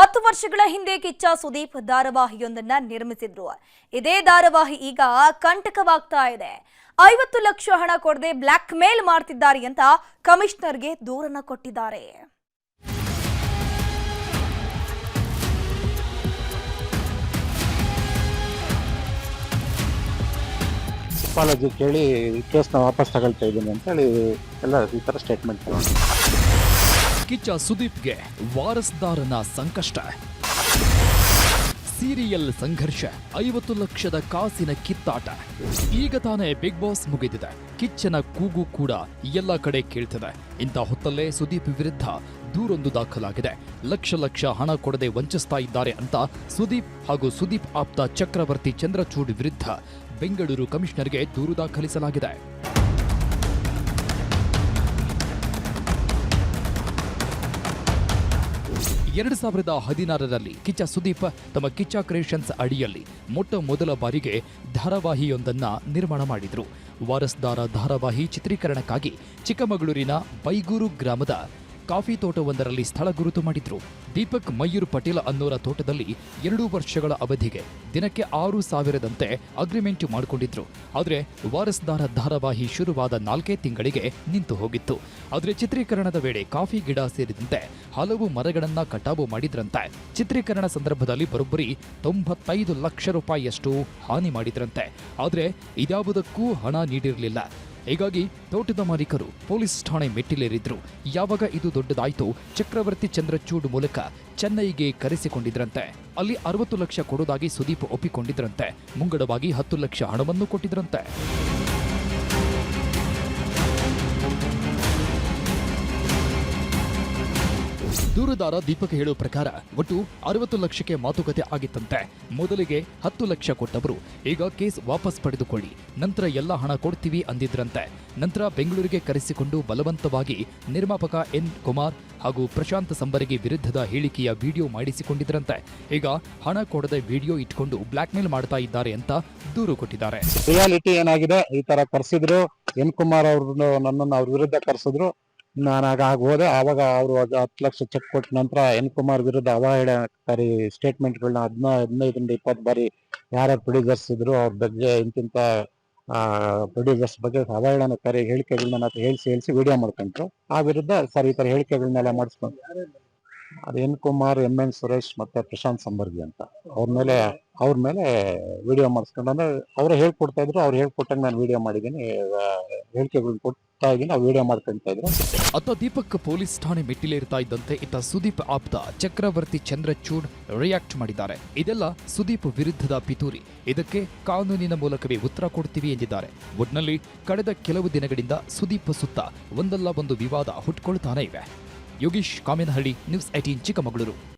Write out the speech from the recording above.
ಹತ್ತು ವರ್ಷಗಳ ಹಿಂದೆ ಕಿಚ್ಚ ಸುದೀಪ್ ಧಾರಾವಾಹಿಯೊಂದನ್ನ ನಿರ್ಮಿಸಿದ್ರು. ಇದೇ ಧಾರಾವಾಹಿ ಈಗ ಕಂಟಕವಾಗ್ತಾ ಇದೆ. ಐವತ್ತು ಲಕ್ಷ ಹಣ ಕೊಡದೆ ಬ್ಲ್ಯಾಕ್ ಮೇಲ್ ಮಾಡ್ತಿದ್ದಾರೆ ಅಂತ ಕಮಿಷನರ್ಗೆ ದೂರನ್ನ ಕೊಟ್ಟಿದ್ದಾರೆ. ಕೇಳಿ ಕೇಸ್ನ ವಾಪಸ್ ತಗೊಳ್ತಾ ಇದ್ದೀನಿ ಅಂತೇಳಿ ಎಲ್ಲ ಈ ಥರ ಸ್ಟೇಟ್ಮೆಂಟ್ ಕಿಚ್ಚ ಸುದೀಪ್ಗೆ ವಾರಸ್ದಾರನ ಸಂಕಷ್ಟ. ಸೀರಿಯಲ್ ಸಂಘರ್ಷ, ಐವತ್ತು ಲಕ್ಷದ ಕಾಸಿನ ಕಿತ್ತಾಟ. ಈಗ ತಾನೇ ಬಿಗ್ ಬಾಸ್ ಮುಗಿದಿದೆ. ಕಿಚ್ಚನ ಕೂಗು ಕೂಡ ಎಲ್ಲ ಕಡೆ ಕೇಳ್ತಿದೆ. ಇಂಥ ಹೊತ್ತಲ್ಲೇ ಸುದೀಪ್ ವಿರುದ್ಧ ದೂರೊಂದು ದಾಖಲಾಗಿದೆ. ಲಕ್ಷ ಲಕ್ಷ ಹಣ ಕೊಡದೆ ವಂಚಿಸ್ತಾ ಇದ್ದಾರೆ ಅಂತ ಸುದೀಪ್ ಹಾಗೂ ಸುದೀಪ್ ಆಪ್ತ ಚಕ್ರವರ್ತಿ ಚಂದ್ರಚೂಡ್ ವಿರುದ್ಧ ಬೆಂಗಳೂರು ಕಮಿಷನರ್ಗೆ ದೂರು ದಾಖಲಿಸಲಾಗಿದೆ. ಎರಡು ಸಾವಿರದ ಹದಿನಾರರಲ್ಲಿ ಕಿಚ್ಚ ಸುದೀಪ್ ತಮ್ಮ ಕಿಚ್ಚ ಕ್ರಿಯೇಷನ್ಸ್ ಅಡಿಯಲ್ಲಿ ಮೊಟ್ಟ ಮೊದಲ ಬಾರಿಗೆ ಧಾರಾವಾಹಿಯೊಂದನ್ನು ನಿರ್ಮಾಣ ಮಾಡಿದರು. ವಾರಸ್ದಾರ ಧಾರಾವಾಹಿ ಚಿತ್ರೀಕರಣಕ್ಕಾಗಿ ಚಿಕ್ಕಮಗಳೂರಿನ ಬೈಗೂರು ಗ್ರಾಮದ ಕಾಫಿ ತೋಟವೊಂದರಲ್ಲಿ ಸ್ಥಳ ಗುರುತು ಮಾಡಿದ್ರು. ದೀಪಕ್ ಮಯೂರ್ ಪಟೇಲ್ ಅನ್ನೋರ ತೋಟದಲ್ಲಿ ಎರಡು ವರ್ಷಗಳ ಅವಧಿಗೆ ದಿನಕ್ಕೆ ಆರು ಸಾವಿರದಂತೆ ಅಗ್ರಿಮೆಂಟ್ ಮಾಡಿಕೊಂಡಿದ್ರು. ಆದರೆ ವಾರಸ್ದಾರ ಧಾರಾವಾಹಿ ಶುರುವಾದ ನಾಲ್ಕೇ ತಿಂಗಳಿಗೆ ನಿಂತು ಹೋಗಿತ್ತು. ಆದರೆ ಚಿತ್ರೀಕರಣದ ವೇಳೆ ಕಾಫಿ ಗಿಡ ಸೇರಿದಂತೆ ಹಲವು ಮರಗಳನ್ನ ಕಟಾವು ಮಾಡಿದ್ರಂತೆ. ಚಿತ್ರೀಕರಣ ಸಂದರ್ಭದಲ್ಲಿ ಬರೋಬ್ಬರಿ ತೊಂಬತ್ತೈದು ಲಕ್ಷ ರೂಪಾಯಿಯಷ್ಟು ಹಾನಿ ಮಾಡಿದ್ರಂತೆ. ಆದರೆ ಇದ್ಯಾವುದಕ್ಕೂ ಹಣ ನೀಡಿರಲಿಲ್ಲ. ಹೀಗಾಗಿ ತೋಟದ ಮಾಲೀಕರು ಪೊಲೀಸ್ ಠಾಣೆ ಮೆಟ್ಟಿಲೇರಿದ್ರು. ಯಾವಾಗ ಇದು ದೊಡ್ಡದಾಯಿತು, ಚಕ್ರವರ್ತಿ ಚಂದ್ರಚೂಡ್ ಮೂಲಕ ಚೆನ್ನೈಗೆ ಕರೆಸಿಕೊಂಡಿದ್ರಂತೆ. ಅಲ್ಲಿ ಅರವತ್ತು ಲಕ್ಷ ಕೊಡೋದಾಗಿ ಸುದೀಪ್ ಒಪ್ಪಿಕೊಂಡಿದ್ರಂತೆ. ಮುಂಗಡವಾಗಿ ಹತ್ತು ಲಕ್ಷ ಹಣವನ್ನು ಕೊಟ್ಟಿದ್ರಂತೆ. ದೂರುದಾರ ದೀಪಕ್ ಹೇಳುವ ಪ್ರಕಾರ ಒಟ್ಟು ಅರವತ್ತು ಲಕ್ಷಕ್ಕೆ ಮಾತುಕತೆ ಆಗಿತ್ತಂತೆ. ಮೊದಲಿಗೆ ಹತ್ತು ಲಕ್ಷ ಕೊಟ್ಟವರು. ಈಗ ಕೇಸ್ ವಾಪಸ್ ಪಡೆದುಕೊಳ್ಳಿ. ನಂತರ ಎಲ್ಲ ಹಣ ಕೊಡ್ತೀವಿ ಅಂದಿದ್ರಂತೆ. ನಂತರ ಬೆಂಗಳೂರಿಗೆ ಕರೆಸಿಕೊಂಡು ಬಲವಂತವಾಗಿ ನಿರ್ಮಾಪಕ ಎನ್ ಕುಮಾರ್ ಹಾಗೂ ಪ್ರಶಾಂತ್ ಸಂಬರಗಿ ವಿರುದ್ಧದ ಹೇಳಿಕೆಯ ವಿಡಿಯೋ ಮಾಡಿಸಿಕೊಂಡಿದ್ರಂತೆ. ಈಗ ಹಣ ಕೊಡದೆ ವಿಡಿಯೋ ಇಟ್ಕೊಂಡು ಬ್ಲಾಕ್ ಮೇಲ್ ಮಾಡ್ತಾ ಇದ್ದಾರೆ ಅಂತ ದೂರು ಕೊಟ್ಟಿದ್ದಾರೆ. ರಿಯಾಲಿಟಿ ಏನಾಗಿದೆ? ಈ ತರ ಕರ್ಸಿದ್ರು. ಎನ್ ಕುಮಾರ್ ಅವ್ರನ್ನ ನನ್ನನ್ನು ಅವ್ರ ವಿರುದ್ಧ ಕರ್ಸಿದ್ರು. ನಾನು ಆಗ ಹೋದೆ. ಆವಾಗ ಅವರು ಹತ್ತು ಲಕ್ಷ ಚೆಕ್ ಕೊಟ್ಟ ನಂತರ ಎನ್ ಕುಮಾರ್ ವಿರುದ್ಧ ಅವಹೇಳನಕಾರಿ ಸ್ಟೇಟ್ಮೆಂಟ್ಗಳನ್ನ ಹದಿನ, ಹದಿನೈದರಿಂದ ಇಪ್ಪತ್ತು ಬಾರಿ ಯಾರ್ಯಾರು ಪ್ರೊಡ್ಯೂಸರ್ಸ್ ಇದ್ರು ಅವ್ರ ಬಗ್ಗೆ ಇಂತಿಂತ ಪ್ರೊಡ್ಯೂಸರ್ಸ್ ಬಗ್ಗೆ ಅವಹೇಳನಕಾರಿ ಹೇಳಿಕೆಗಳನ್ನ ನಾನು ಹೇಳಿಸಿ ಹೇಳಿಸಿ ವಿಡಿಯೋ ಮಾಡ್ಕೊಂಡ್ರು. ಆ ವಿರುದ್ಧ ಸರ್ ಈ ಥರ ಹೇಳಿಕೆಗಳನ್ನೆಲ್ಲ ಮಾಡಿಸ್ಕೊಂಡು ಅದು N Kumar, M N Suresh ಮತ್ತೆ ಪ್ರಶಾಂತ್ ಸಂಬರ್ಗಿ ಅಂತ. ಅವ್ರ ಮೇಲೆ ಅವ್ರ ಮೇಲೆ ವಿಡಿಯೋ ಮಾಡಿಸ್ಕೊಂಡು ಅಂದರೆ ಅವ್ರು ಹೇಳ್ಕೊಡ್ತಾ ಇದ್ರು. ಅವ್ರು ಹೇಳ್ಕೊಟ್ಟಂಗೆ ನಾನು ವಿಡಿಯೋ ಮಾಡಿದ್ದೀನಿ. ಹೇಳಿಕೆಗಳನ್ನ ಕೊಡ್ತಾ ಇದ್ದೀನಿ. ವಿಡಿಯೋ ಮಾಡ್ಕೊಂತ ಇದ್ರು ಅತ್ತ ದೀಪಕ್ ಪೊಲೀಸ್ ಠಾಣೆ ಮೆಟ್ಟಿಲೇರ್ತಾ ಇದ್ದಂತೆ ಇತ್ತ ಸುದೀಪ್ ಆಪ್ತ, ಚಕ್ರವರ್ತಿ ಚಂದ್ರಚೂಡ್ ರಿಯಾಕ್ಟ್ ಮಾಡಿದ್ದಾರೆ. ಇದೆಲ್ಲ ಸುದೀಪ್ ವಿರುದ್ಧದ ಪಿತೂರಿ. ಇದಕ್ಕೆ ಕಾನೂನಿನ ಮೂಲಕವೇ ಉತ್ತರ ಕೊಡ್ತೀವಿ ಎಂದಿದ್ದಾರೆ. ಒಟ್ನಲ್ಲಿ ಕಳೆದ ಕೆಲವು ದಿನಗಳಿಂದ ಸುದೀಪ್ ಸುತ್ತ ಒಂದಲ್ಲ ಒಂದು ವಿವಾದ ಹುಟ್ಕೊಳ್ತಾನೆ ಇವೆ. Yogish Kamenahalli, news eighteen Chikkamagaluru.